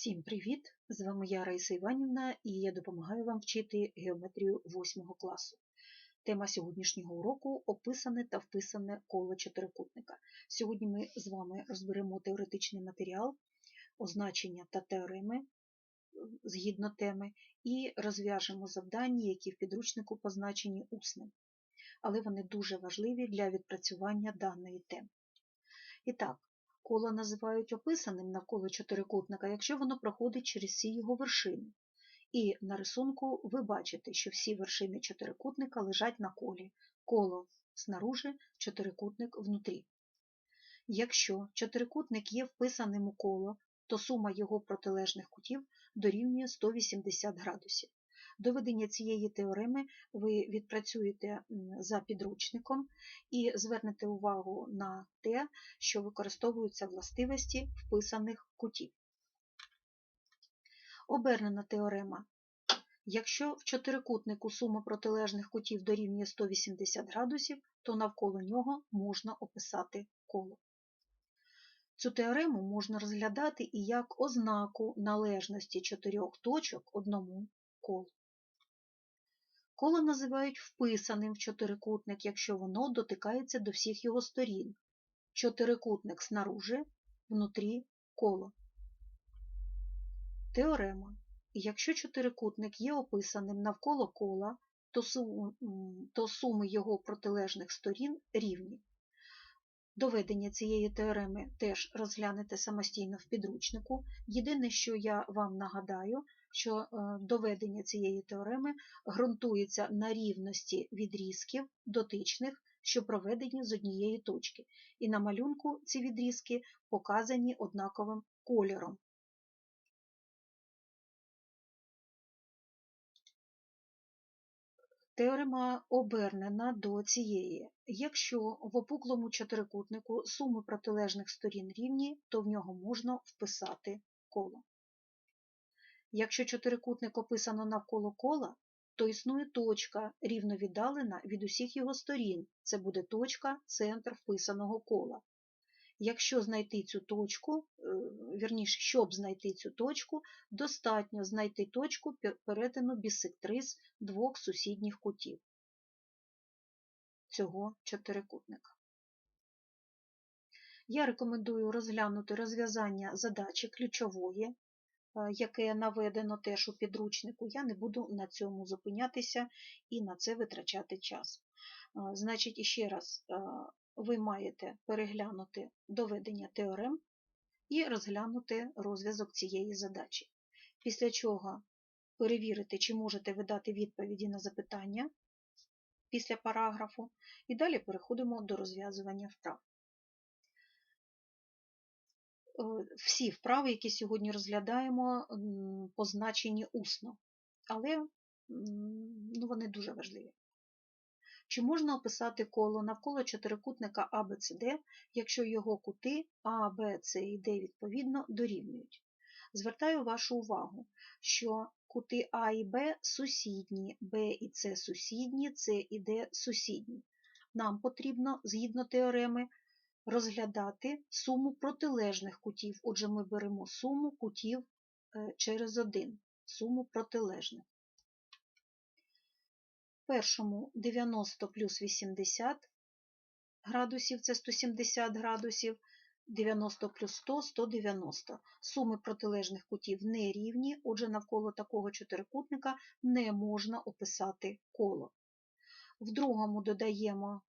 Всім привіт! З вами я Раїса Іванівна і я допомагаю вам вчити геометрію 8 класу. Тема сьогоднішнього уроку описане та вписане коло чотирикутника. Сьогодні ми з вами розберемо теоретичний матеріал, означення та теореми е, згідно теми, і розв'яжемо завдання, які в підручнику позначені усним. Але вони дуже важливі для відпрацювання даної теми. І так, Коло називають описаним навколо чотирикутника, якщо воно проходить через всі його вершини. І на рисунку ви бачите, що всі вершини чотирикутника лежать на колі. Коло снаружи, чотирикутник внутрі. Якщо чотирикутник є вписаним у коло, то сума його протилежних кутів дорівнює 180 градусів. Доведення цієї теореми ви відпрацюєте за підручником і звернете увагу на те, що використовуються властивості вписаних кутів. Обернена теорема. Якщо в чотирикутнику сума протилежних кутів дорівнює 180 градусів, то навколо нього можна описати коло. Цю теорему можна розглядати і як ознаку належності чотирьох точок одному колу. Коло називають вписаним в чотирикутник, якщо воно дотикається до всіх його сторін. Чотирикутник снаружи, внутрі коло. Теорема. Якщо чотирикутник є описаним навколо кола, то суми, то суми його протилежних сторін рівні. Доведення цієї теореми теж розглянете самостійно в підручнику. Єдине, що я вам нагадаю, що е, доведення цієї теореми ґрунтується на рівності відрізків дотичних, що проведені з однієї точки, і на малюнку ці відрізки показані однаковим кольором. Теорема обернена до цієї. Якщо в опуклому чотирикутнику суми протилежних сторін рівні, то в нього можна вписати коло. Якщо чотирикутник описано навколо кола, то існує точка, рівно віддалена від усіх його сторін. Це буде точка центр вписаного кола. Якщо знайти цю точку, е, вірніше, щоб знайти цю точку, достатньо знайти точку перетину бісектриз двох сусідніх кутів цього чотирикутника. Я рекомендую розглянути розв'язання задачі ключової яке наведено теж у підручнику, я не буду на цьому зупинятися і на це витрачати час. Е, значить, іще раз, е, ви маєте переглянути доведення теорем і розглянути розв'язок цієї задачі. Після чого перевірити, чи можете ви дати відповіді на запитання після параграфу, і далі переходимо до розв'язування вправ. Е, всі вправи, які сьогодні розглядаємо, позначені усно, але ну, вони дуже важливі. Чи можна описати коло навколо чотирикутника АБЦД, якщо його кути А, Б, С і Д відповідно дорівнюють? Звертаю вашу увагу, що кути А і Б сусідні, Б і С сусідні, С і Д сусідні. Нам потрібно, згідно теореми, розглядати суму протилежних кутів. Отже, ми беремо суму кутів е, через один, суму протилежних. Першому 90 плюс 80 градусів це 170 градусів, 90 плюс 100 190. Суми протилежних кутів не рівні, отже, навколо такого чотирикутника не можна описати коло. В другому додаємо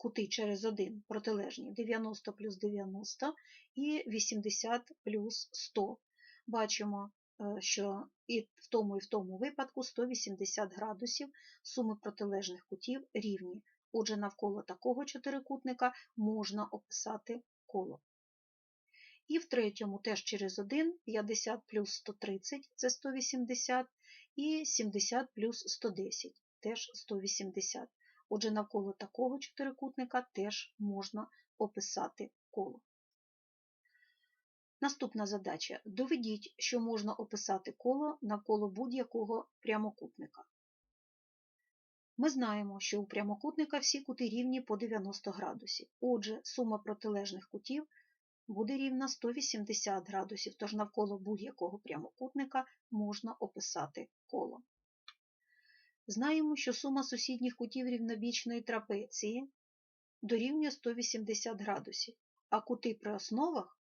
кути через один протилежні 90 плюс 90 і 80 плюс 100. Бачимо, е, що і в тому і в тому випадку 180 градусів суми протилежних кутів рівні. Отже, навколо такого чотирикутника можна описати коло. І в третьому теж через 1, 50 плюс 130 це 180, і 70 плюс 110 теж 180. Отже, навколо такого чотирикутника теж можна описати коло. Наступна задача. Доведіть, що можна описати коло навколо будь-якого прямокутника. Ми знаємо, що у прямокутника всі кути рівні по 90 градусів. Отже, сума протилежних кутів буде рівна 180 градусів, тож навколо будь-якого прямокутника можна описати коло. Знаємо, що сума сусідніх кутів рівнобічної трапеції дорівнює 180 градусів, а кути при основах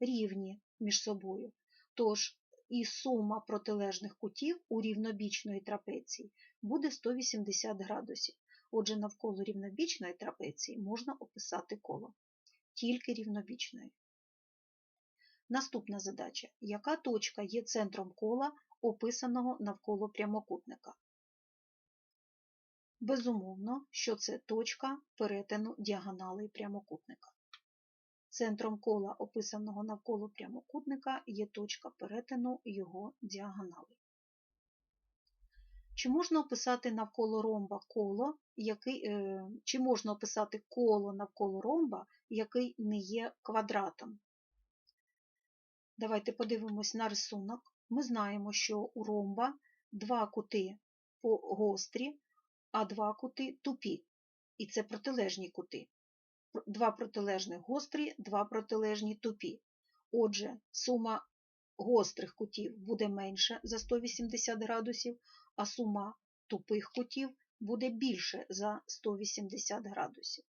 рівні між собою. Тож і сума протилежних кутів у рівнобічної трапеції буде 180 градусів. Отже, навколо рівнобічної трапеції можна описати коло. Тільки рівнобічної. Наступна задача. Яка точка є центром кола, описаного навколо прямокутника? Безумовно, що це точка перетину діагоналей прямокутника. Центром кола, описаного навколо прямокутника, є точка перетину його діагоналей. Чи можна описати навколо ромба коло, який, е, чи можна описати коло навколо ромба, який не є квадратом? Давайте подивимось на рисунок. Ми знаємо, що у ромба два кути гострі, а два кути тупі. І це протилежні кути. Два протилежних гострі, два протилежні тупі. Отже, сума гострих кутів буде менше за 180 градусів, а сума тупих кутів буде більше за 180 градусів.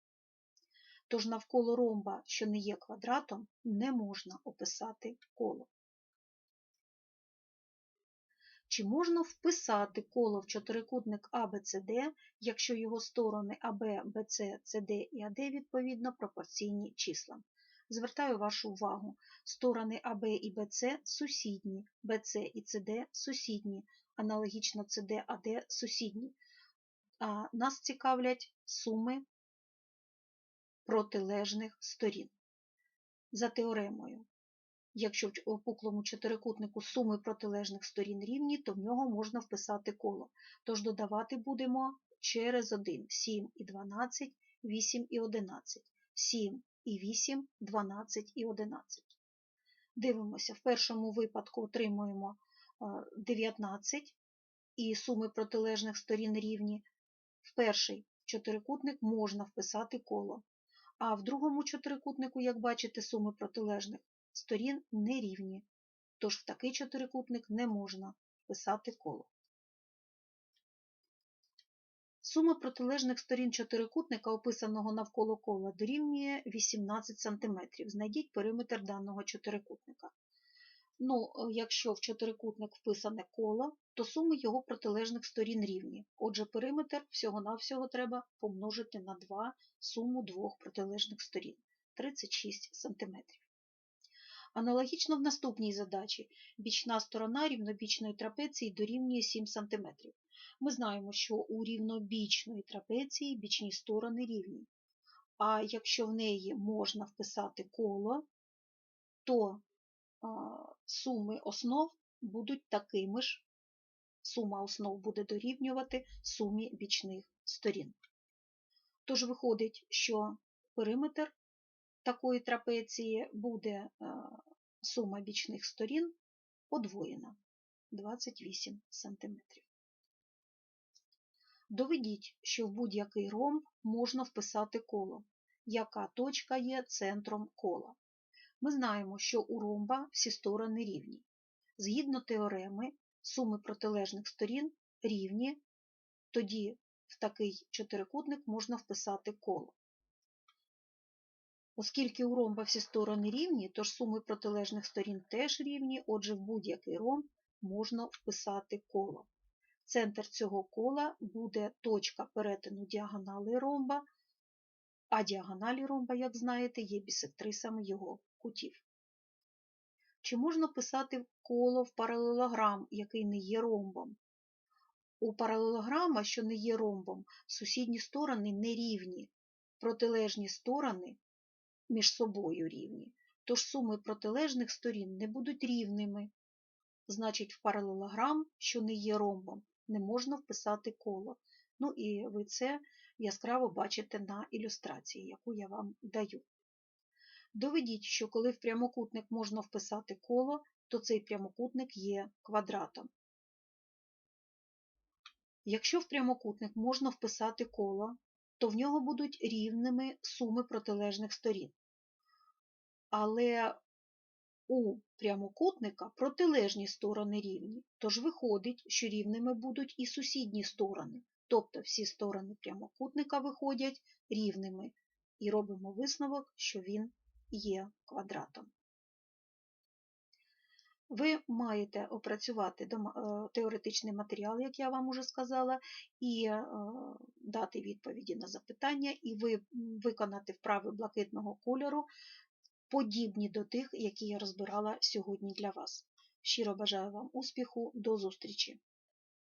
Тож навколо ромба, що не є квадратом, не можна описати коло. Чи можна вписати коло в чотирикутник ABCD, якщо його сторони АБ, БЦ, СД і АД відповідно пропорційні числам? Звертаю вашу увагу, сторони АБ і БЦ сусідні, БЦ і СД сусідні, аналогічно СД, АД сусідні. А Нас цікавлять суми протилежних сторін. За теоремою, якщо в опуклому чотирикутнику суми протилежних сторін рівні, то в нього можна вписати коло. Тож додавати будемо через 1 7 і 12, 8 і 11, 7 і 8, 12 і 11. Дивимося, в першому випадку отримуємо 19 і суми протилежних сторін рівні. В перший чотирикутник можна вписати коло. А в другому чотирикутнику, як бачите, суми протилежних сторін не рівні, тож в такий чотирикутник не можна вписати коло. Сума протилежних сторін чотирикутника, описаного навколо кола, дорівнює 18 см. Знайдіть периметр даного чотирикутника. Ну, Якщо в чотирикутник вписане коло, то суми його протилежних сторін рівні. Отже, периметр всього-навсього треба помножити на 2 суму двох протилежних сторін 36 см. Аналогічно в наступній задачі бічна сторона рівнобічної трапеції дорівнює 7 см. Ми знаємо, що у рівнобічної трапеції бічні сторони рівні. А якщо в неї можна вписати коло, то суми основ будуть такими ж, сума основ буде дорівнювати сумі бічних сторін. Тож виходить, що периметр такої трапеції буде сума бічних сторін подвоєна 28 см. Доведіть, що в будь-який ромб можна вписати коло, яка точка є центром кола. Ми знаємо, що у ромба всі сторони рівні. Згідно теореми, суми протилежних сторін рівні, тоді в такий чотирикутник можна вписати коло. Оскільки у ромба всі сторони рівні, тож суми протилежних сторін теж рівні, отже, в будь-який ромб можна вписати коло. Центр цього кола буде точка перетину діагонали ромба, а діагоналі ромба, як знаєте, є бісектрисами його кутів. Чи можна писати коло в паралелограм, який не є ромбом? У паралелограма, що не є ромбом, сусідні сторони не рівні, протилежні сторони між собою рівні, тож суми протилежних сторін не будуть рівними. Значить, в паралелограм, що не є ромбом, не можна вписати коло. Ну і ви це яскраво бачите на ілюстрації, яку я вам даю. Доведіть, що коли в прямокутник можна вписати коло, то цей прямокутник є квадратом. Якщо в прямокутник можна вписати коло, то в нього будуть рівними суми протилежних сторін. але у прямокутника протилежні сторони рівні, тож виходить, що рівними будуть і сусідні сторони, тобто всі сторони прямокутника виходять рівними, і робимо висновок, що він є квадратом. Ви маєте опрацювати е, теоретичний матеріал, як я вам уже сказала, і е, дати відповіді на запитання, і ви виконати вправи блакитного кольору, подібні до тих, які я розбирала сьогодні для вас. Щиро бажаю вам успіху, до зустрічі!